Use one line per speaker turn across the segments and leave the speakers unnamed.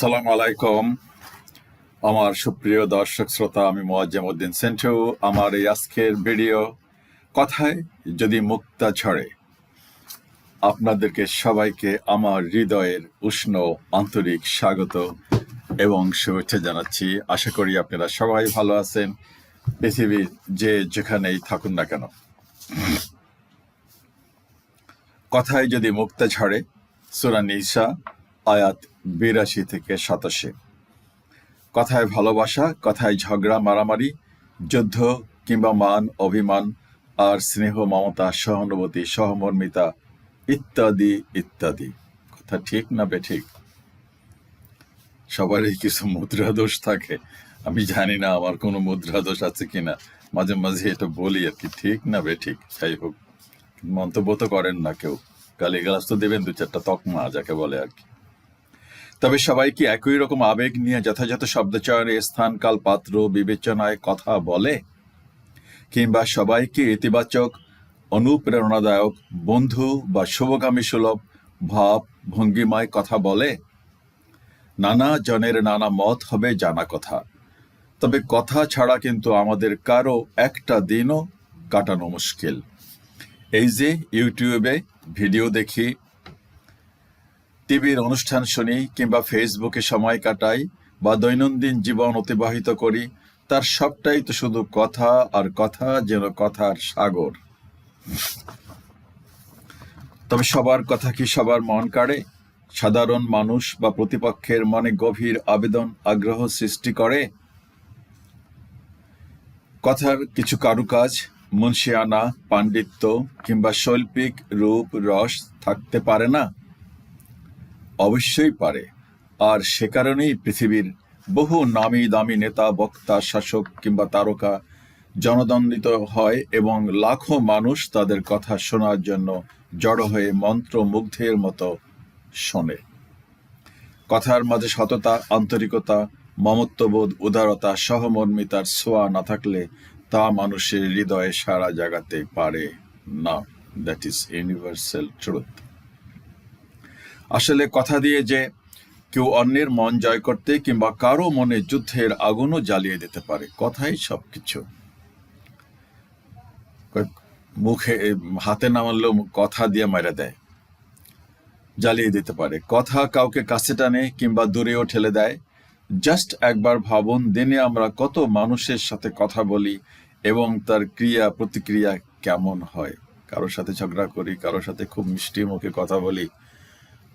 সালাম আলাইকুম। আমার সুপ্রিয় দর্শক শ্রোতা, আমি মোয়াজ্জেম উদ্দিন সেন্টু। আমার এই আজকের ভিডিও কথায় যদি মুক্তা ঝরে আপনাদেরকে সবাইকে আমার হৃদয়ের উষ্ণ আন্তরিক স্বাগত এবং শুভেচ্ছা জানাচ্ছি। আশা করি আপনারা সবাই ভালো আছেন, পৃথিবীর যে যেখানেই থাকুন না কেন। কথায় যদি মুক্তা ঝরে সুরা নিসা আয়াত বিরাশি থেকে সাতাশে। কথায় ভালোবাসা, কথায় ঝগড়া, মারামারি, যুদ্ধ কিংবা মান, অভিমান আর স্নেহ, মমতা, সহানুভূতি, সহমর্মিতা ইত্যাদি ইত্যাদি। কথা ঠিক না বেঠিক? সবারই কিছু মুদ্রা দোষ থাকে। আমি জানি না আমার কোনো মুদ্রা দোষ আছে কিনা। মাঝে মাঝে এটা বলি আর কি। ঠিক না বে ঠিক যাই হোক। মন্তব্য তো করেন না কেউ। গালিগালাজ তো দেবেন দু চারটা তকমা যাকে বলে আর কি। তবে সবাইকে একই রকম আবেগ নিয়ে যথাযথ শব্দচয়নে স্থান, কাল পাত্র, বিবেচনায় কথা বলে কিংবা সবাইকে ইতিবাচক, অনুপ্রেরণাদায়ক, বন্ধু বা শুভগামী সুলভ, ভাব, ভঙ্গিমায় কথা বলে। নানা জনের নানা মত হবে জানা কথা। তবে কথা ছাড়া কিন্তু আমাদের কারও একটা দিনও কাটানো মুশকিল। এই যে ইউটিউবে ভিডিও দেখি টিভির অনুষ্ঠান শুনি কিংবা ফেসবুকে সময় কাটাই বা দৈনন্দিন জীবন অতিবাহিত করি, তার সবটাই তো শুধু কথা আর কথা যেন কথার সাগর। তবে সবার কথা কি সবার মন কাড়ে? সাধারণ মানুষ বা প্রতিপক্ষের মনে গভীর আবেদন, আগ্রহ সৃষ্টি করে? কথার কিছু কারুকাজ, মুন্সিয়ানা, পাণ্ডিত্য কিংবা শৈল্পিক রূপ, রস থাকতে পারে না? অবশ্যই পারে। আর সে কারণেই পৃথিবীর বহু নামি দামি নেতা, বক্তা, শাসক কিংবা তারকা জনদণ্ডিত হয় এবং লাখো মানুষ তাদের কথা শোনার জন্য জড়ো হয়ে মন্ত্র মুগ্ধের মতো শোনে। কথার মাঝে সততা, আন্তরিকতা, মমত্ববোধ, উদারতা সহমর্মিতার ছোঁয়া না থাকলে তা মানুষের হৃদয়ে সারা জাগাতে পারে না। দ্যাট ইজ ইউনিভার্সাল ট্রুথ আসলে কথা দিয়ে যে কেউ অন্যের মন জয় করতে কিংবা কারও মনে যুদ্ধের আগুনও জ্বালিয়ে দিতে পারে, কথাই সব কিছু মুখে হাতে না মারলেও কথা দিয়ে মেরে দেয়, জ্বালিয়ে দিতে পারে। কথা কাউকে কাছে টানে কিংবা দূরেও ঠেলে দেয়। জাস্ট একবার ভাবুন, দিনে আমরা কত মানুষের সাথে কথা বলি এবং তার ক্রিয়া, প্রতিক্রিয়া কেমন হয়? কারোর সাথে ঝগড়া করি, কারোর সাথে খুব মিষ্টি মুখে কথা বলি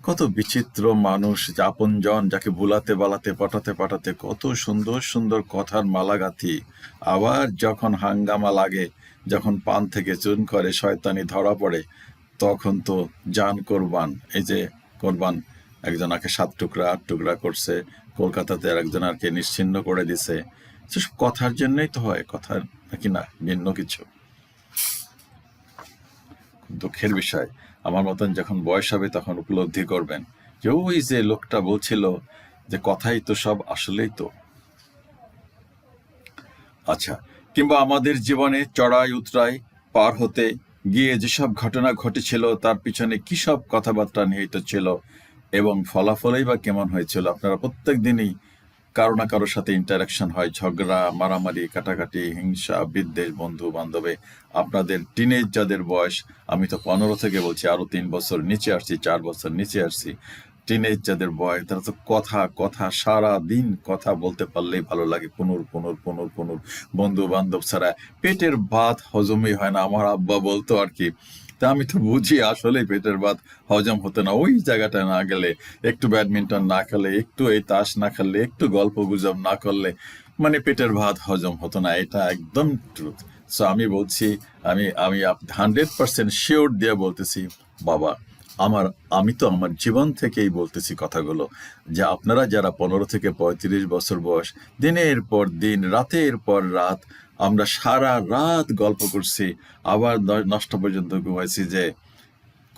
কত বিচিত্র মানুষ আপনজন যাকে বুলাতে, বালাতে, পাঠাতে পাঠাতে, কত সুন্দর সুন্দর কথার মালাগাথি আবার যখন হাঙ্গামা লাগে, যখন পান থেকে চুন করে, শয়তানি ধরা পড়ে, তখন তো জান কোরবান। এই যে কোরবান একজনাকে সাত টুকরা, আট টুকরা করছে, কলকাতাতে আর আরকে নিশ্চিন্ন করে দিছে। সেসব কথার জন্যই তো হয়, কথার নাকি না ভিন্ন কিছু। দুঃখের বিষয়। আমার মতন যখন বয়স হবে তখন উপলব্ধি করবেন যে ওই যে লোকটা বলছিল যে কথাই তো সব, আসলেই তো। আচ্ছা কিংবা আমাদের জীবনে চড়াই উতরাই পার হতে গিয়ে যেসব ঘটনা ঘটেছিল, তার পিছনে কি সব কথাবার্তা নিহিত ছিল এবং ফলাফলই বা কেমন হয়েছিল, আপনারা প্রত্যেক দিনই কারও না কারোর সাথে ইন্টারাকশন হয়, ঝগড়া, মারামারি, কাটাকাটি, হিংসা, বিদ্বেষ বন্ধু বান্ধবে আপনাদের টিনেজ যাদের বয়স, আমি তো পনেরো থেকে বলছি, আরও তিন বছর নিচে আসছি, চার বছর নিচে আসছি টিনেজ যাদের বয়স, তারা তো কথা কথা সারা দিন কথা বলতে পারলেই ভালো লাগে, পুনর পুনর পুনর পুনর। বন্ধু বান্ধব ছাড়া পেটের ভাত হজমই হয় না, আমার আব্বা বলতো আর কি তা আমি তো বুঝি আসলে পেটের ভাত হজম হতো না। ওই জায়গাটা না গেলে, একটু ব্যাডমিন্টন না খেলে, একটু এই তাস না খেললে, একটু গল্প গুজব না করলে মানে পেটের ভাত হজম হতো না। এটা একদম ট্রুথ সো আমি বলছি, আমি আমি হান্ড্রেড পার্সেন্ট শিওর দিয়ে বলতেছি, বাবা, আমার, আমি তো আমার জীবন থেকেই বলতেছি কথাগুলো, যে আপনারা যারা পনেরো থেকে পঁয়ত্রিশ বছর বয়স, দিনের পর দিন, রাতের পর রাত আমরা সারা রাত গল্প করছি, আবার নষ্ট পর্যন্ত ঘুমাইছি যে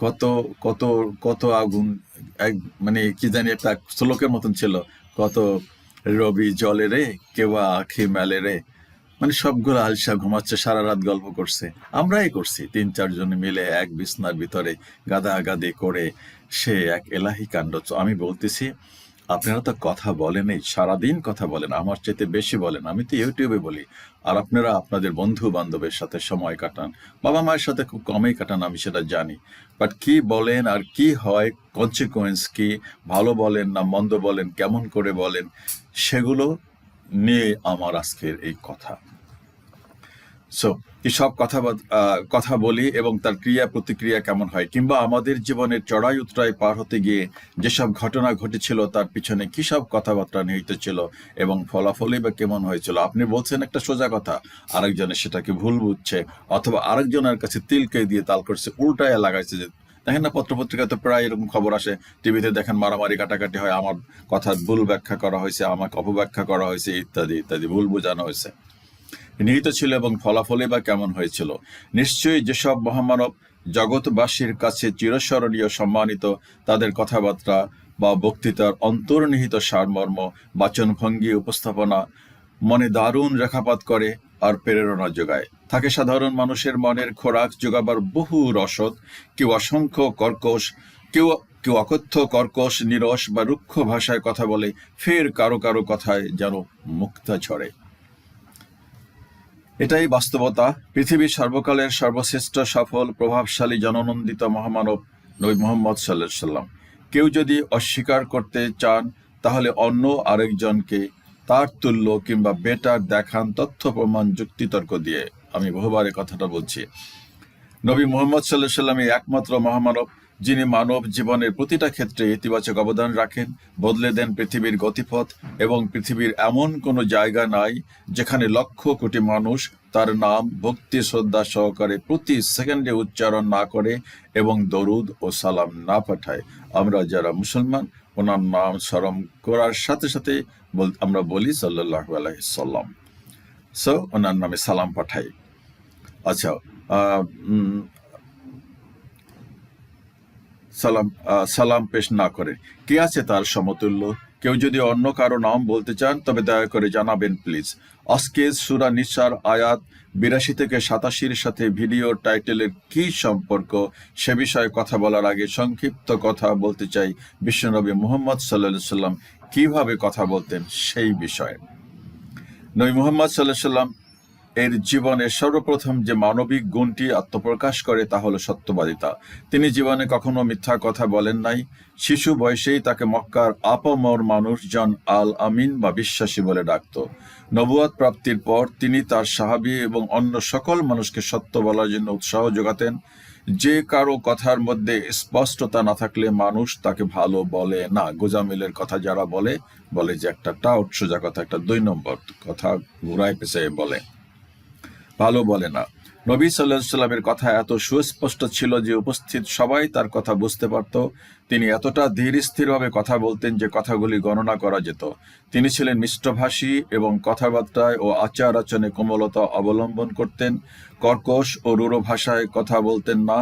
কত কত কত আগুন, এক মানে কি জানি একটা শ্লোকের মতন ছিল, কত রবি জলে রে কেবা আখি মেলে রে। মানে সবগুলো আলসা ঘুমাচ্ছে, সারা রাত গল্প করছে। আমরাই করছি, তিন চারজন মিলে এক বিছনার ভিতরে গাদা গাদি করে সে এক এলাহি কাণ্ড আমি বলতেছি আপনারা তো কথা বলেনই, সারাদিন কথা বলেন, আমার চাইতে বেশি বলেন, আমি তো ইউটিউবে বলি। আর আপনারা আপনাদের বন্ধু বান্ধবের সাথে সময় কাটান, বাবা মায়ের সাথে খুব কমই কাটান, আমি সেটা জানি। বাট কি বলেন আর কি হয় কনসিকুয়েন্স কি, ভালো বলেন না মন্দ বলেন, কেমন করে বলেন, সেগুলো নিয়ে আমার আজকের এই কথা। সো সব কথা কথা বলি এবং তার ক্রিয়া প্রতিক্রিয়া কেমন হয়? কিংবা আমাদের জীবনের চড়াই উতরাই পার হতে গিয়ে যেসব ঘটনা ঘটেছিল তার পিছনে কি সব কথাবার্তা নিহিত ছিল এবং ফলাফলই বা কেমন হয়েছিল? আপনি বলছেন একটা সোজা কথা আরেকজনের সেটাকে ভুল বুঝছে অথবা আরেকজনের কাছে তিলকে দিয়ে তাল করছে, উল্টায় লাগাইছে যে, দেখেন না, পত্রপত্রিকায় তো প্রায় এরকম খবর আসে, টিভিতে দেখেন মারামারি কাটাকাটি হয়, আমার কথার ভুল ব্যাখ্যা করা হয়েছে, আমাকে অপব্যাখ্যা করা হয়েছে, ইত্যাদি ইত্যাদি, ভুল বোঝানো হয়েছে। নিহিত ছিল এবং ফলাফলে বা কেমন হয়েছিল। নিশ্চয়ই যেসব মহামানব জগৎবাসীর কাছে চিরস্মরণীয় সম্মানিত, তাদের কথাবার্তা বা বক্তৃতার অন্তর্নিহিত সারমর্ম, বাচনভঙ্গি, উপস্থাপনা মনে দারুণ রেখাপাত করে আর প্রেরণা যোগায়। থাকে সাধারণ মানুষের মনের খোরাক যোগাবার বহু রসদ। কেউ অসংখ্য কর্কশ, কেউ কেউ অকথ্য কর্কশ, নিরস বা রুক্ষ ভাষায় কথা বলে, ফের কারও কারও কথায় যেন মুক্তা ঝরে। এটাই বাস্তবতা। পৃথিবীর সর্বকালের সর্বশ্রেষ্ঠ, সফল, প্রভাবশালী, জননন্দিত মহামানব নবী মোহাম্মদ সাল্লাহ সাল্লাম কেউ যদি অস্বীকার করতে চান, তাহলে অন্য আরেকজনকে তার তুল্য কিংবা বেটার দেখান তথ্য, প্রমাণ, যুক্তিতর্ক দিয়ে। আমি বহুবার কথাটা বলছি। নবী মোহাম্মদ সাল্লাহ সাল্লামই একমাত্র মহামানব। যিনি মানব জীবনের প্রতিটা ক্ষেত্রে ইতিবাচক অবদান রাখেন, বদলে দেন পৃথিবীর গতিপথ এবং পৃথিবীর এমন কোনো জায়গা নাই যেখানে লক্ষ কোটি মানুষ তার নাম ভক্তি, শ্রদ্ধা সহকারে প্রতি সেকেন্ডে উচ্চারণ না করে এবং দরুদ ও সালাম না পাঠায়। আমরা যারা মুসলমান, ওনার নাম স্মরণ করার সাথে সাথে আমরা বলি সাল্লাহ আলাইসাল্লাম সো ওনার নামে সালাম পাঠাই। আচ্ছা সালাম সালাম পেশ না করে কে আছে তার সমতুল্য? কেউ যদি অন্য কারও নাম বলতে চান, তবে দয়া করে জানাবেন, প্লিজ। অস্কেজ সুরা নিসার আয়াত বিরাশি থেকে সাতাশির সাথে ভিডিও টাইটেলের কি সম্পর্ক? সে বিষয়ে কথা বলার আগে সংক্ষিপ্ত কথা বলতে চাই বিশ্বনবী মোহাম্মদ সাল্লাহ সাল্লাম কীভাবে কথা বলতেন সেই বিষয়ে। নবী মোহাম্মদ সাল্লাহ সাল্লাম এর জীবনের সর্বপ্রথম যে মানবিক গুণটি আত্মপ্রকাশ করে তা হলো সত্যবাদিতা। তিনি জীবনে কখনো মিথ্যা কথা বলেন নাই। শিশু বয়সেই তাকে মক্কার আপামর মানুষজন আল আমিন বা বিশ্বাসী বলে ডাকত। নবুয়াদ প্রাপ্তির পর তিনি তার সাহাবি এবং অন্য সকল মানুষকে সত্য বলার জন্য উৎসাহ যোগাতেন। যে কারও কথার মধ্যে স্পষ্টতা না থাকলে মানুষ তাকে ভালো বলে না। গোজামিলের কথা যারা বলে বলে যে একটা টাউট, সোজা কথা, একটা দুই নম্বর কথা ঘুরায় পেঁচায় বলে। ভালো বলে না। নবী সাল্লাহ সাল্লামের কথা এত সুস্পষ্ট ছিল যে উপস্থিত সবাই তার কথা বুঝতে পারত। তিনি এতটা ধীর স্থিরভাবে কথা বলতেন যে কথাগুলি গণনা করা যেত। তিনি ছিলেন মিষ্টভাষী এবং কথাবার্তায় ও আচার আচরণে কোমলতা অবলম্বন করতেন। কর্কশ ও রূঢ় ভাষায় কথা বলতেন না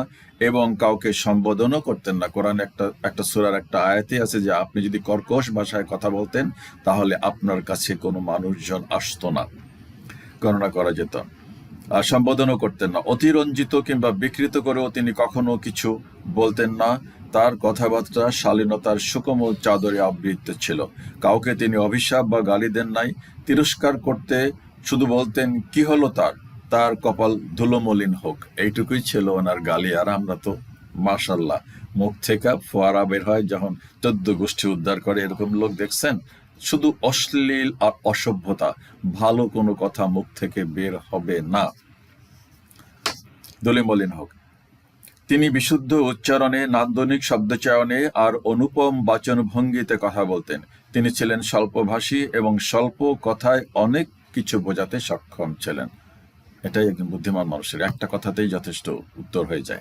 এবং কাউকে সম্বোধনও করতেন না। কোরআন একটা একটা সুরার একটা আয়াতে আছে যে আপনি যদি কর্কশ ভাষায় কথা বলতেন তাহলে আপনার কাছে কোনো মানুষজন আসতো না। গণনা করা যেত। সম্বোধনও করতেন না। অতিরঞ্জিত কিংবা বিকৃত করেও তিনি কখনো কিছু বলতেন না। তার কথাবার্তা শালীনতার সুকোমল চাদরে আবৃত ছিল। কাউকে তিনি অভিশাপ বা গালি দেন নাই। তিরস্কার করতে শুধু বলতেন, কি হলো তার? তার কপাল ধুলোমলিন হোক। এইটুকুই ছিল ওনার গালি। আর আমরা তো, মাশাল্লাহ, মুখ থেকে ফোয়ারা বের হয় যখন চোদ্দ গোষ্ঠী উদ্ধার করে এরকম লোক দেখছেন? শুধু অশ্লীল আর অসভ্যতা, ভালো কোনো কথা মুখ থেকে বের হবে না। দলিমলিন হোক। তিনি বিশুদ্ধ উচ্চারণে, নান্দনিক শব্দচয়নে আর অনুপম বাচন ভঙ্গিতে কথা বলতেন। তিনি ছিলেন স্বল্পভাষী এবং স্বল্প কথায় অনেক কিছু বোঝাতে সক্ষম ছিলেন। এটাই একজন বুদ্ধিমান মানুষের। একটা কথাতেই যথেষ্ট উত্তর হয়ে যায়।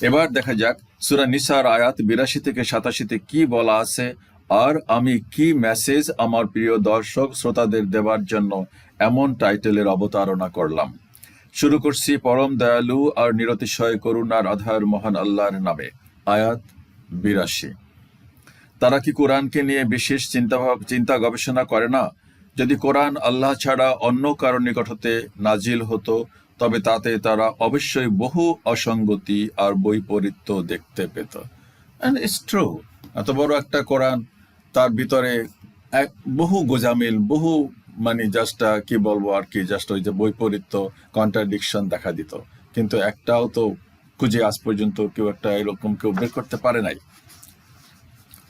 এবার দেখা যাক, সুরা নিসার আয়াত বিরাশি থেকে সাতাশিতে কি বলা আছে? আর আমি কি মেসেজ আমার প্রিয় দর্শক শ্রোতাদের দেওয়ার জন্য এমন টাইটেলের অবতারণা করলাম? শুরু করছি পরম দয়ালু আর নিরতিশয় করুণার আধার মহান আল্লাহর নামে, আয়াত বিরাশি। তারা কি কোরআনকে নিয়ে বিশেষ চিন্তা চিন্তা গবেষণা করে না? যদি কোরআন আল্লাহ ছাড়া অন্য কারও নিকট হতে নাজিল হতো, তবে তাতে তারা অবশ্যই বহু অসঙ্গতি আর বৈপরীত্য দেখতে পেত। অ্যান্ড ট্রু এত বড় একটা কোরআন তার ভিতরে এক বহু গোজামিল, বহু মানে জাস্ট কি বলব আর কি জাস্ট ওই যে বৈপরীত্য কন্ট্রাডিকশন দেখা দিত। কিন্তু একটাও তো খুঁজে আজ পর্যন্ত কেউ একটা এরকম কেউ বের করতে পারে নাই।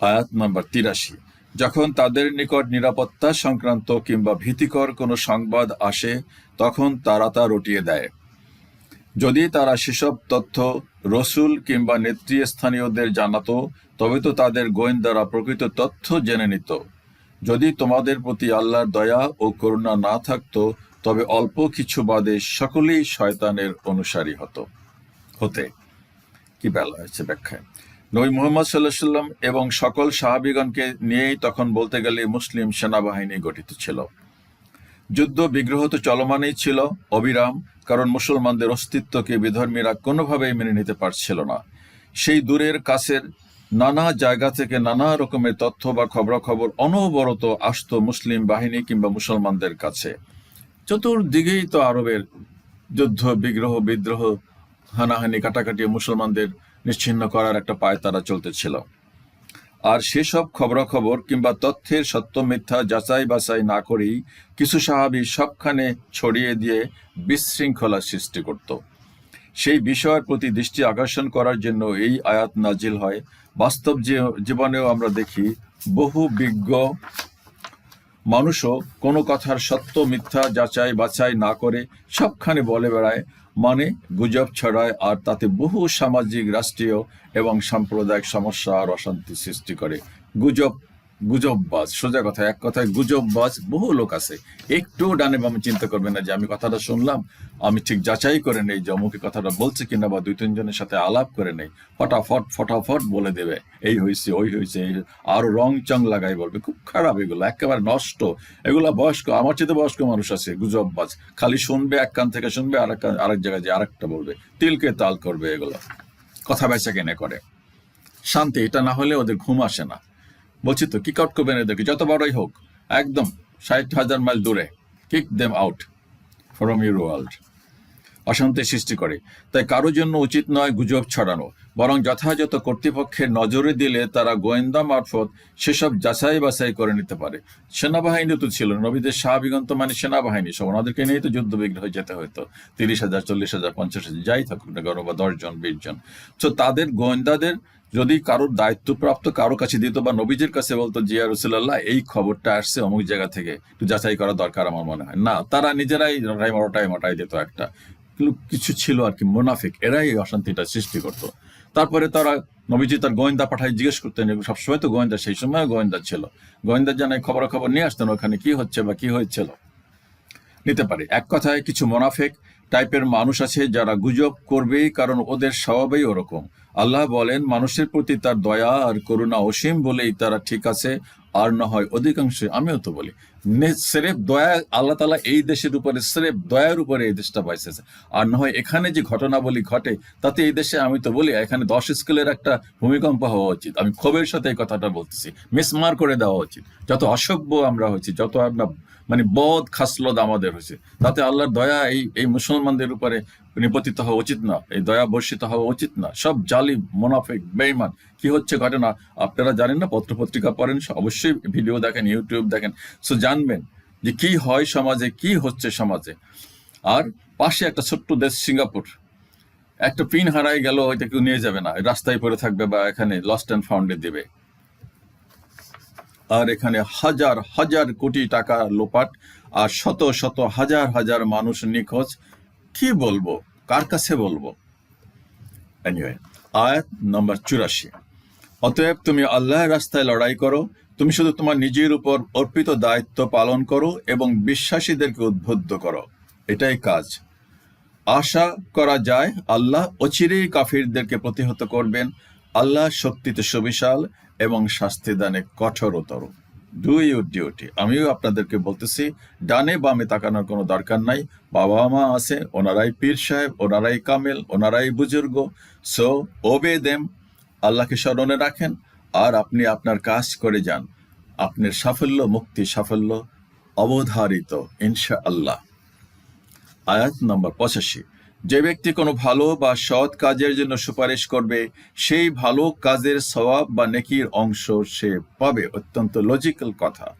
আয়াত নাম্বার তিরাশি। যখন তাদের নিকট নিরাপত্তা সংক্রান্ত কিংবা ভীতিকর কোনো সংবাদ আসে, তখন তারা তা রটিয়ে দেয়। যদি তারা সেসব তথ্য রসুল কিংবা নেতৃস্থানীয়দের জানাতো তবে তো তাদের গোয়েন্দারা প্রকৃত তথ্য জেনে নিত। যদি তোমাদের প্রতি আল্লাহর দয়া ও করুণা না থাকতো, তবে অল্প কিছু বাদে সকলেই শয়তানের অনুসারী হতো। হতে কি বেলা হয়েছে ব্যাখ্যায়? নবী মোহাম্মদ সাল্লাহ সাল্লাম এবং সকল সাহাবিগণকে নিয়েই তখন বলতে গেলে মুসলিম সেনাবাহিনী গঠিত ছিল। যুদ্ধ বিগ্রহ তো চলমানই ছিল, অবিরাম, কারণ মুসলমানদের অস্তিত্বকে বিধর্মীরা কোনোভাবেই মেনে নিতে পারছিল না। সেই দূরের কাছের নানা জায়গা থেকে নানা রকমের তথ্য বা খবরাখবর অনবরত আসত মুসলিম বাহিনী কিংবা মুসলমানদের কাছে। চতুর্দিকেই তো আরবের যুদ্ধ, বিগ্রহ, বিদ্রোহ, হানাহানি, কাটাকাটি মুসলমানদের নিশ্চিহ্ন করার একটা পায় তারা চলতেছিল আর সেসব খবরাখবর কিংবা তথ্যের সত্য মিথ্যা যাচাই বাছাই না করেই কিছু সাহাবি সবখানে ছড়িয়ে দিয়ে বিশৃঙ্খলা সৃষ্টি করত। সেই বিষয়ের প্রতি দৃষ্টি আকর্ষণ করার জন্য এই আয়াত নাজিল হয়। বাস্তব জীবনেও আমরা দেখি বহু বিজ্ঞ মানুষও কোনো কথার সত্য, মিথ্যা যাচাই বাছাই না করে সবখানে বলে বেড়ায় মানে গুজব ছড়ায় আর তাতে বহু সামাজিক, রাষ্ট্রীয় এবং সাম্প্রদায়িক সমস্যা আর অশান্তি সৃষ্টি করে। গুজব গুজববাজ, সোজা কথা, এক কথায় গুজববাজ, বহু লোক আছে। একটু ডানে বামে চিন্তা করবে না যে আমি কথাটা শুনলাম, আমি ঠিক যাচাই করে নেই যে অমুকে কথাটা বলছে কিনা বা দুই তিনজনের সাথে আলাপ করে নেই। ফটাফট ফটাফট বলে দেবে, এই হয়েছে ওই হয়েছে এই আর রং চং লাগাই বলবে, খুব খারাপ এগুলো, একেবারে নষ্ট। এগুলা বয়স্ক, আমার চেয়ে বয়স্ক মানুষ আছে, গুজববাজ। খালি শুনবে, এক কান থেকে শুনবে, আর এক আরেক জায়গায় যে আরেকটা বলবে, তিলকে তাল করবে এগুলো। কথা বেচা কেনে করে। শান্তি, এটা না হলে ওদের ঘুম আসে না। বলছি তো কিক আউট করবেন এদেরকে, যত বড়ই হোক, একদম ষাট হাজার মাইল দূরে kick them out from your world অশান্তি সৃষ্টি করে। তাই কারোর জন্য উচিত নয় গুজব ছড়ানো, বরং যথাযথ কর্তৃপক্ষের নজরে দিলে তারা গোয়েন্দা মারফত সেসব যাচাই বাছাই করে নিতে পারে। সেনাবাহিনী তো ছিল, নবীদের সাহাবিগন্ত মানে সেনাবাহিনী সব ওনাদেরকে নিয়েই তো যুদ্ধ বিগ্রহ যেতে হতো। তিরিশ হাজার, চল্লিশ হাজার, পঞ্চাশ হাজার, যাই থাকুক না কেন, বা দশজন বিশ জন। তো তাদের গোয়েন্দাদের যদি কারোর দায়িত্বপ্রাপ্ত কারও কাছে দিত বা নবীজের কাছে বলতো জিয়া রসুল্লাহ এই খবরটা আসছে অমুক জায়গা থেকে, একটু যাচাই করা দরকার আমার মনে হয়। না, তারা নিজেরাই রাই মরটাই মটাই দিত একটা। কিছু ছিল আর কি, মোনাফিক, এরাই অশান্তিটা সৃষ্টি করত। তারপরে তারা নবীজি তার গোয়েন্দা পাঠায় জিজ্ঞেস করতেন সবসময় তো গোয়েন্দা? সেই সময় গোয়েন্দা ছিল। গোয়েন্দা জানায়, খবরাখবর নিয়ে আসতেন ওখানে, কি হচ্ছে বা কি হয়েছিল? নিতে পারে। এক কথায় কিছু মোনাফেক টাইপের মানুষ আছে যারা গুজব করবেই কারণ ওদের স্বভাবেই ওরকম। আল্লাহ বলেন, মানুষের প্রতি তার দয়া আর করুণা অসীম বলেই তারা ঠিক আছে, আর না হয় অধিকাংশ আমিও তো বলি সেরেফ দয়া, আল্লাহ তালা এই দেশের উপরে, সেরেফ দয়ার উপরে এই দেশটা পাইছে আর না হয় এখানে যে ঘটনাবলী ঘটে, তাতে এই দেশে আমি তো বলি, এখানে দশ স্কেলের একটা ভূমিকম্প হওয়া উচিত। আমি ক্ষোভের সাথে এই কথাটা বলতেছি, মিসমার করে দেওয়া উচিত। যত অসভ্য আমরা হয়েছি, যত আমরা মানে বদ খাসলদ আমাদের হয়েছে। তাতে আল্লাহর দয়া এই এই মুসলমানদের উপরে নিপতিত হওয়া উচিত না, এই দয়া বর্ষিত হওয়া উচিত না। সব জালি মোনাফেক বেইমান কি হচ্ছে ঘটনা আপনারা জানেন না, পত্রপত্রিকা পড়েন অবশ্যই ভিডিও দেখেন, ইউটিউব দেখেন। সো জানবেন যে কি হয় সমাজে, কি হচ্ছে সমাজে। আর পাশে একটা ছোট্ট দেশ সিঙ্গাপুর। একটা পিন হারাই গেল, ওইটা কেউ নিয়ে যাবে না। রাস্তায় পড়ে থাকবে বা এখানে লস্ট অ্যান্ড ফাউন্ডে দেবে। আর এখানে হাজার হাজার কোটি টাকা লোপাট আর শত শত হাজার হাজার মানুষ নিখোঁজ। কি বলব? কার কাছে বলব? আয়াত নম্বর চুরাশি। অতএব তুমি আল্লাহর রাস্তায় লড়াই করো। তুমি শুধু তোমার নিজের উপর অর্পিত দায়িত্ব পালন করো এবং বিশ্বাসীদেরকে উদ্বুদ্ধ করো। এটাই কাজ। আশা করা যায় আল্লাহ অচিরেই কাফিরদেরকে প্রতিহত করবেন। আল্লাহ শক্তিতে সুবিশাল এবং শাস্তি দানে কঠোরতর। ডু ইউর ডিউটি আমিও আপনাদেরকে বলতেছি, ডানে বামে তাকানোর কোনো দরকার নাই। বাবা মা আছে, ওনারাই পীর সাহেব, ওনারাই কামেল, ওনারাই বুজুর্গ। সো ওবে দেম আল্লাহকে স্মরণে রাখেন, আর আপনি আপনার কাজ করে যান। আপনার সাফল্য, মুক্তি সাফল্য অবধারিত ইনশা আল্লাহ আয়াত নম্বর পঁচাশি। যে ব্যক্তি কোনো ভালো বা সৎ কাজের জন্য সুপারিশ করবে, সেই ভালো কাজের সওয়াব বা নেকির অংশ সে পাবে। অত্যন্ত লজিক্যাল কথা।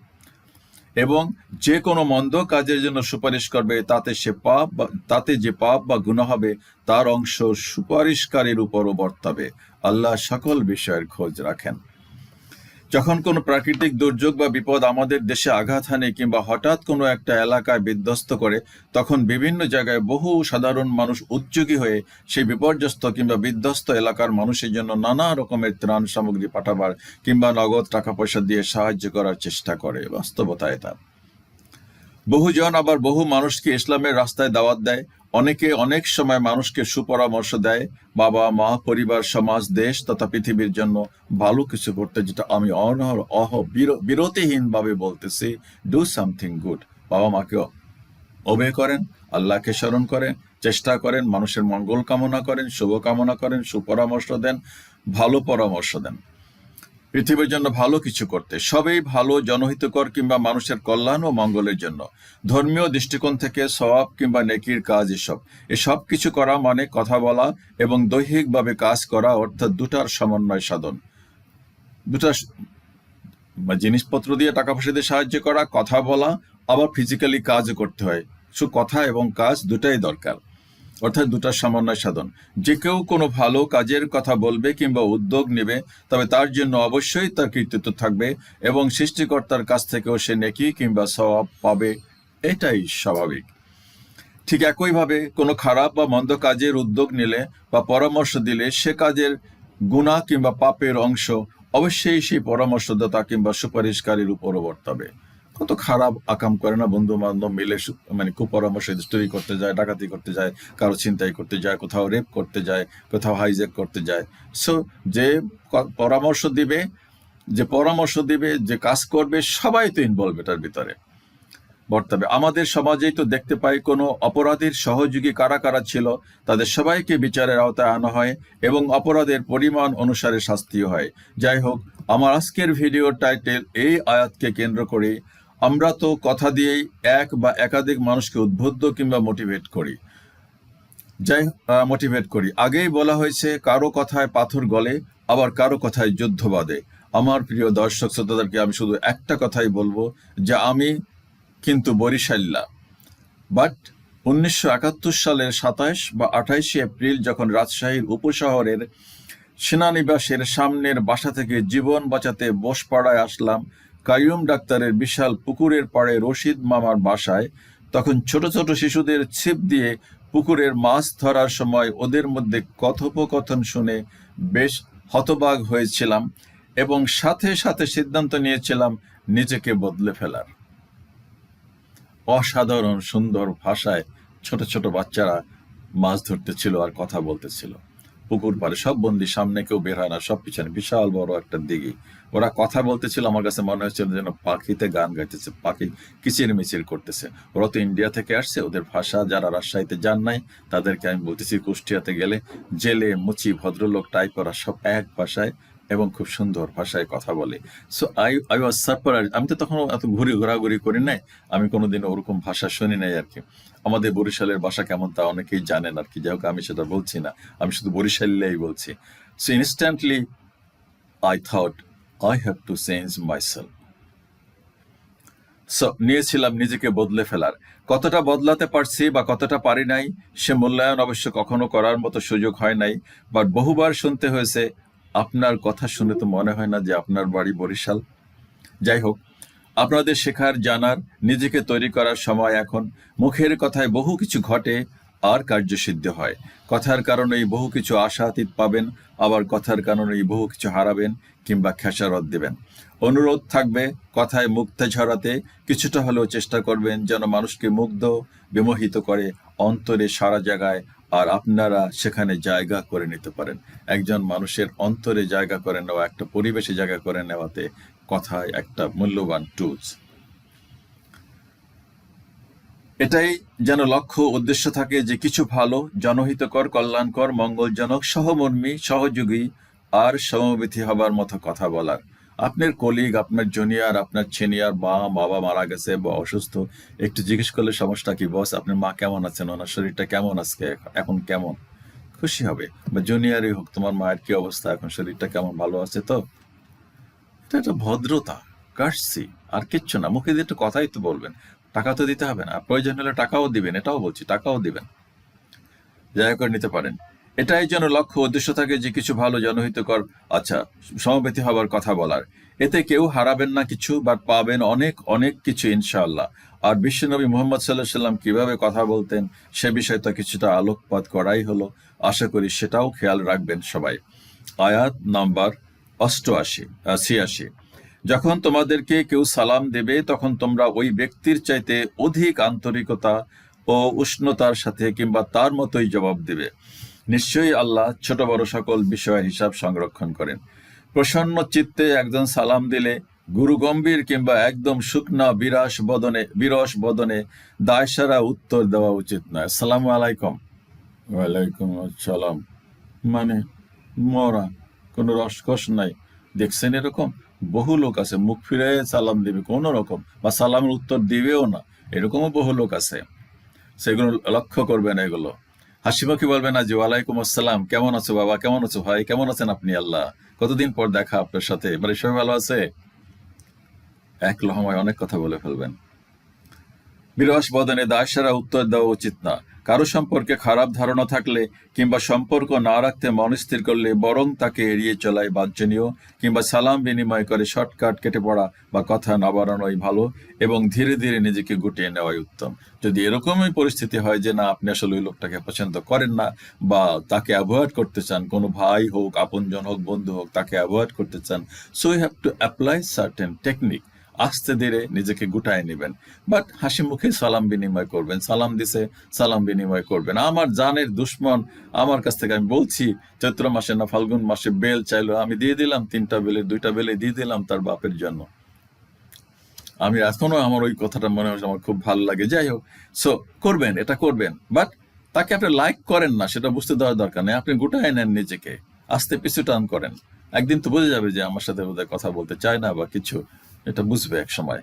এবং যে কোনো মন্দ কাজের জন্য সুপারিশ করবে, তাতে সে পাপ বা, তাতে যে পাপ বা গুণ হবে, তার অংশ সুপারিশকারীর উপরও বর্তাবে। আল্লাহ সকল বিষয়ের খোঁজ রাখেন। যখন কোনো প্রাকৃতিক দুর্যোগ বা বিপদ আমাদের দেশে আঘাত হানে কিংবা হঠাৎ কোনো একটা এলাকায় বিধ্বস্ত করে, তখন বিভিন্ন জায়গায় বহু সাধারণ মানুষ উদ্যোগী হয়ে সেই বিপর্যস্ত কিংবা বিধ্বস্ত এলাকার মানুষের জন্য নানা রকমের ত্রাণ সামগ্রী পাঠাবার কিংবা নগদ টাকা পয়সা দিয়ে সাহায্য করার চেষ্টা করে। বাস্তবতা এটা বহুজন আবার বহু মানুষকে ইসলামের রাস্তায় দাওয়াত দেয়। অনেকে অনেক সময় মানুষকে সুপরামর্শ দেয়, বাবা, মা, পরিবার, সমাজ, দেশ তথা পৃথিবীর জন্য ভালো কিছু করতে, যেটা আমি অনর, অহ, বির- বিরতিহীনভাবে বলতেছি ডু সামথিং গুড বাবা মাকে অবে করেন, আল্লাহকে স্মরণ করেন, চেষ্টা করেন, মানুষের মঙ্গল কামনা করেন শুভ কামনা করেন, সুপরামর্শ দেন, ভালো পরামর্শ দেন। পৃথিবীর জন্য ভালো কিছু করতে, সবই ভালো, জনহিতকর কিংবা মানুষের কল্যাণ ও মঙ্গলের জন্য। ধর্মীয় দৃষ্টিকোণ থেকে সওয়াব কিংবা নেকির কাজ এসব। এসব কিছু করা মানে কথা বলা এবং দৈহিকভাবে কাজ করা অর্থাৎ দুটার সমন্বয় সাধন। দুটা জিনিসপত্র দিয়ে টাকা পয়সা দিয়ে সাহায্য করা, কথা বলা, আবার ফিজিক্যালি কাজও করতে হয়। সু কথা এবং কাজ দুটাই দরকার। অর্থাৎ দুটার সমন্বয় সাধন। যে কেউ কোনো ভালো কাজের কথা বলবে কিংবা উদ্যোগ নেবে, তবে তার জন্য অবশ্যই তার কৃতিত্ব থাকবে এবং সৃষ্টিকর্তার কাছ থেকেও সে নেকি কিংবা সওয়াব পাবে, এটাই স্বাভাবিক। ঠিক একইভাবে কোনো খারাপ বা মন্দ কাজের উদ্যোগ নিলে বা পরামর্শ দিলে সে কাজের গুণা কিংবা পাপের অংশ অবশ্যই সেই পরামর্শদাতা কিংবা সুপারিশকারীর উপরও বর্তাবে। কত খারাপ আকাম করে না বন্ধু বান্ধব মিলে মানে কুপরামর্শ চুরি করতে যায়, ডাকাতি করতে যায়, কারও ছিনতাই করতে যায়, কোথাও রেপ করতে যায়, কোথাও হাইজ্যাক করতে যায়। সো যে পরামর্শ দিবে, যে পরামর্শ দিবে, যে কাজ করবে, সবাই তো ইনভলভ এটার ভিতরে। বর্তাবে আমাদের সমাজেই তো দেখতে পাই কোনো অপরাধীর সহযোগী কারা কারা ছিল, তাদের সবাইকে বিচারের আওতায় আনা হয় এবং অপরাধের পরিমাণ অনুসারে শাস্তি হয়। যাই হোক, আমার আজকের ভিডিও টাইটেল এই আয়াতকে কেন্দ্র করে আমরা তো কথা দিয়েই এক বা একাধিক মানুষকে উদ্বুদ্ধ কিংবা মোটিভেট করি। যাই মোটিভেট করি। আগেই বলা হয়েছে, কারও কথায় পাথর গলে, আবার কারও কথায় যুদ্ধ বাঁধে। আমার প্রিয় দর্শক শ্রোতাদেরকে আমি শুধু একটা কথাই বলব যে আমি কিন্তু বরিশাল্লা। বাট উনিশশো একাত্তর সালের সাতাশ বা আঠাইশে এপ্রিল যখন রাজশাহীর উপশহরের সেনানিবাসের সামনের বাসা থেকে জীবন বাঁচাতে বসপাড়ায় আসলাম কাইয়ুম ডাক্তারের বিশাল পুকুরের পাড়ে রশিদ মামার বাসায় তখন ছোট ছোট শিশুদের ছিপ দিয়ে পুকুরের মাছ ধরার সময় ওদের মধ্যে কথোপকথন শুনে বেশ হতবাগ হয়েছিলাম এবং সাথে সাথে সিদ্ধান্ত নিয়েছিলাম নিজেকে বদলে ফেলার। অসাধারণ সুন্দর ভাষায় ছোট ছোট বাচ্চারা মাছ ধরতেছিল আর কথা বলতেছিল। পুকুর পারে সব বন্দি, সামনে কেউ বের হয় না, সব পিছনে। বিশাল বড় একটা দিঘি। ওরা কথা বলতেছিল, আমার কাছে মনে হচ্ছিল যেন পাখিতে গান গাইতেছে, পাখি কিচির মিচির করতেছে। ওরা তো ইন্ডিয়া থেকে আসছে, ওদের ভাষা যারা রাজশাহীতে যান নাই, তাদেরকে আমি বলতেছি, কুষ্টিয়াতে গেলে জেলে, মুচি, ভদ্রলোক টাইপ ওরা সব এক ভাষায় এবং খুব সুন্দর ভাষায় কথা বলে। So I I was surprise আমি তো তখন এত ঘুরি ঘোরাঘুরি করি নাই। আমি কোনোদিন ওরকম ভাষা শুনি নাই আর কি। আমাদের বরিশালের ভাষা কেমন তা অনেকেই জানেন আর কি। যাই আমি সেটা বলছি না। আমি শুধু বরিশালেই বলছি। So instantly I thought I have to change myself so নিয়েছিলাম নিজেকে বদলে ফেলার। কতটা বদলাতে পারছি বা কতটা পারি নাই, সে মূল্যায়ন অবশ্য কখনো করার মতো সুযোগ হয় নাই। বাট বহুবার শুনতে হয়েছে আপনার কথা শুনে তো মনে হয় না যে আপনার বাড়ি বরিশাল। যাই হোক, আপনাদের শেখার, জানার, নিজেকে তৈরি করার সময় এখন মুখের কথায় বহু কিছু ঘটে আর কার্যসিদ্ধ হয়। কথার কারণেই বহু কিছু আশাতীত পাবেন, আবার কথার কারণেই বহু কিছু হারাবেন কিংবা খেসারত দেবেন। অনুরোধ থাকবে, কথায় মুক্তা ঝরাতে কিছুটা হলেও চেষ্টা করবেন যেন মানুষকে মুগ্ধ, বিমোহিত করে অন্তরে সারা জায়গায় আর আপনারা সেখানে জায়গা করে নিতে পারেন। একজন মানুষের অন্তরে জায়গা করে নেওয়া, একটা পরিবেশে জায়গা করে নেওয়াতে কথায় একটা মূল্যবান টুলস এটাই যেন লক্ষ্য উদ্দেশ্য থাকে যে কিছু ভালো, জনহিতকর, কল্যাণকর, মঙ্গলজনক, সহমর্মী, সহযোগী আর সমবেথী হবার মতো কথা বলার। আপনার কলিগ আপনার জুনিয়র আপনার সিনিয়র বা বাবা মারা গেছে বা অসুস্থ, একটু জিজ্ঞেস করলে সমস্যা কি বস আপনার মা কেমন আছেন? ওনার শরীরটা কেমন আজকে? এখন কেমন? খুশি হবে। বা জুনিয়রই হোক, তোমার মায়ের কি অবস্থা? এখন শরীরটা কেমন? ভালো আছে তো? এটা একটা ভদ্রতা কাটছি আর কিচ্ছু না। মুখে দিয়ে একটু কথাই তো বলবেন। টাকা তো দিতে হবে না। প্রয়োজন হলে টাকাও দিবেন, এটাও বলছি, টাকাও দিবেন। জায়গা করে নিতে পারেন। এটাই যেন লক্ষ্য উদ্দেশ্য থাকে যে কিছু ভালো জনহিতকর আচ্ছা সমবেতি হবার কথা বলার। এতে কেউ হারাবেন না কিছু বাট পাবেন অনেক অনেক কিছু, ইনশাআল্লাহ। আর বিশ্বনবী মোহাম্মদ সাল্লাহ সাল্লাম কীভাবে কথা বলতেন, সে বিষয়টা কিছুটা আলোকপাত করাই হলো। আশা করি সেটাও খেয়াল রাখবেন সবাই। আয়াত নাম্বার অষ্টআশি ছিয়াশি। যখন তোমাদেরকে কেউ সালাম দেবে, তখন তোমরা ওই ব্যক্তির চাইতে অধিক আন্তরিকতা ও উষ্ণতার সাথে কিংবা তার মতোই জবাব দেবে। নিশ্চয়ই আল্লাহ ছোট বড় সকল বিষয়ের হিসাব সংরক্ষণ করেন। প্রসন্ন চিত্তে একজন সালাম দিলে, গুরু গম্ভীর কিংবা একদম শুকনা বিরাস বদনে বিরস বদনে দায়সারা উত্তর দেওয়া উচিত নয়। আসসালামু আলাইকুম। ওয়ালাইকুম আসসালাম। মানে মরা, কোনো রসকস নাই। দেখছেন এরকম? বহু লোক আছে, মুখ ফিরে সালাম দিবে কোনো রকম বা সালামের উত্তর দিবেও না। এরকমও বহু লোক আছে। সেগুলো লক্ষ্য করবেন এগুলো। হাসিমুখী বলবেন আজ ওয়ালাইকুম আসসালাম। কেমন আছো বাবা? কেমন আছো ভাই? কেমন আছেন আপনি আল্লাহ? কতদিন পর দেখা আপনার সাথে? মানে সবাই ভালো আছে? এক লহমায় অনেক কথা বলে ফেলবেন। বিরস বদনে দায়সারা উত্তর দেওয়া উচিত না। কারও সম্পর্কে খারাপ ধারণা থাকলে কিংবা সম্পর্ক না রাখতে মনস্থির করলে বরং তাকে এড়িয়ে চলাই বাঞ্ছনীয়, কিংবা সালাম বিনিময় করে শর্টকাট কেটে পড়া বা কথা না বাড়ানোই ভালো এবং ধীরে ধীরে নিজেকে গুটিয়ে নেওয়াই উত্তম। যদি এরকমই পরিস্থিতি হয় যে, না, আপনি আসলে ওই লোকটাকে পছন্দ করেন না বা তাকে অ্যাভয়েড করতে চান, কোনো ভাই হোক, আপনজন হোক, বন্ধু হোক, তাকে অ্যাভয়েড করতে চান so you have to apply certain technique আস্তে ধীরে নিজেকে গুটায় নেবেন। বাট হাসি মুখে সালাম বিনিময় করবেন। সালাম দিছে, সালাম বিনিময় করবেন। আমার জানের দুশ্মন আমার কাছ থেকে আমি বলছি, চৈত্র মাসে না ফাল্গুন মাসে বেল চাইলো, আমি দিয়ে দিলাম তিনটা বেলে, দুইটা বেলে দিয়ে দিলাম তার বাপের জন্য। আমি এখনও আমার ওই কথাটা মনে হচ্ছে আমার খুব ভালো লাগে। যাই হোক সো করবেন, এটা করবেন। বাট তাকে আপনি লাইক করেন না, সেটা বুঝতে দেওয়ার দরকার নেই। আপনি গুটায় নেন নিজেকে। আস্তে পিছু টান করেন। একদিন তো বোঝা যাবে যে আমার সাথে বোধহয় কথা বলতে চায় না বা কিছু। এটা বুঝবে এক সময়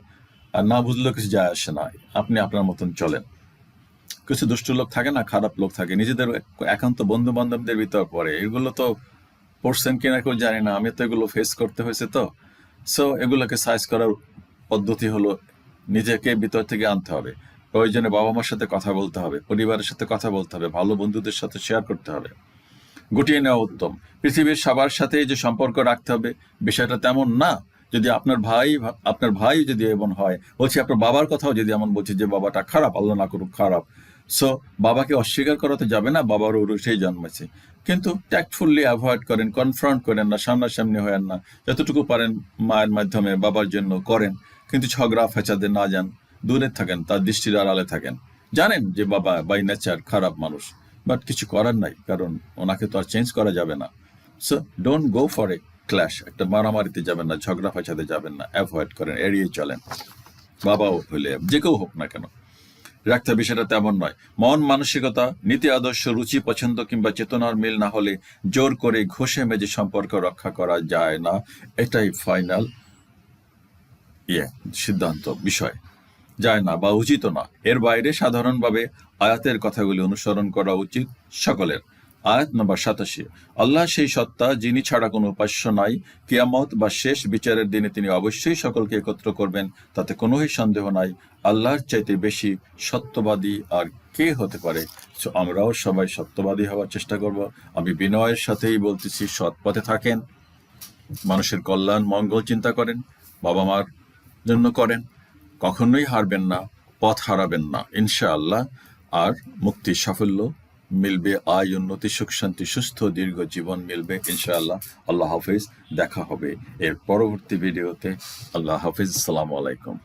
আর না বুঝলেও কিছু যায় আসে না। আপনি আপনার মতন চলেন। কিছু দুষ্ট লোক থাকে না, খারাপ লোক থাকে। নিজেদের একান্ত বন্ধু বান্ধবদের ভিতর পড়ে। এগুলো তো পড়ছেন কিনা কেউ জানি না। আমি তো এগুলো ফেস করতে হয়েছে তো। সো এগুলোকে সাইজ করার পদ্ধতি হলো নিজেকে ভিতর থেকে আনতে হবে। প্রয়োজনে বাবা মার সাথে কথা বলতে হবে, পরিবারের সাথে কথা বলতে হবে, ভালো বন্ধুদের সাথে শেয়ার করতে হবে। গুটিয়ে নেওয়া উত্তম। পৃথিবীর সবার সাথে যে সম্পর্ক রাখতে হবে, বিষয়টা তেমন না। যদি আপনার ভাই আপনার ভাই যদি এমন হয়, বলছি আপনার বাবার কথাও যদি এমন বলছে যে বাবাটা খারাপ, আল্লাহ না করুক, খারাপ। সো বাবাকে অস্বীকার করাতে যাবে না বাবার সেই জন্মেছে। কিন্তু ট্যাক্টফুল্লি অ্যাভয়েড করেন কনফ্রন্ট করেন না, সামনাসামনি হয়েন না। যতটুকু পারেন মায়ের মাধ্যমে, বাবার জন্য করেন। কিন্তু ঝগড়া ফেঁচাতে না যান, দূরে থাকেন, তার দৃষ্টির আড়ালে থাকেন। জানেন যে বাবা বাই নেচার খারাপ মানুষ বাট কিছু করার নাই, কারণ ওনাকে তো আর চেঞ্জ করা যাবে না। So don't go for a clash একটা মারামারিতে যাবেন না, ঝগড়া ফেঁচাতে যাবেন না অ্যাভয়েড করেন, এড়িয়ে চলেন। বাবাও হলে, যে কেউ হোক না কেন। রাখতে বিষয়টা তেমন নয়। মন মানসিকতা, নীতি আদর্শ, রুচি, পছন্দ কিংবা চেতনার মিল না হলে জোর করে ঘষে মেজে সম্পর্ক রক্ষা করা যায় না। এটাই ফাইনাল ইয়ে সিদ্ধান্ত, বিষয়। যায় না বা উচিত না। এর বাইরে সাধারণভাবে আয়াতের কথাগুলি অনুসরণ করা উচিত সকলের। আয়াত নম্বর সাতাশি। আল্লাহ সেই সত্তা, যিনি ছাড়া কোনো উপাস্য নাই, কিয়ামত বা শেষ বিচারের দিনে তিনি অবশ্যই সকলকে একত্র করবেন, তাতে কোনোই সন্দেহ নাই। আল্লাহর চাইতে বেশি সত্যবাদী আর কে হতে পারে? আমরাও সবাই সত্যবাদী হওয়ার চেষ্টা করব। আমি বিনয়ের সাথেই বলতেছি, সৎ পথে থাকেন। মানুষের কল্যাণ, মঙ্গল চিন্তা করেন বাবা মার জন্য করেন। কখনোই হারবেন না, পথ হারাবেন না, ইনশাআল্লাহ। আর মুক্তি সাফল্য মিলবে, আয় উন্নতি, সুখ, শান্তি, সুস্থ দীর্ঘ জীবন মিলবে, ইনশাআল্লাহ। আল্লাহ হাফিজ। দেখা হবে এর পরবর্তী ভিডিওতে। আল্লাহ হাফিজ। আসসালামু আলাইকুম।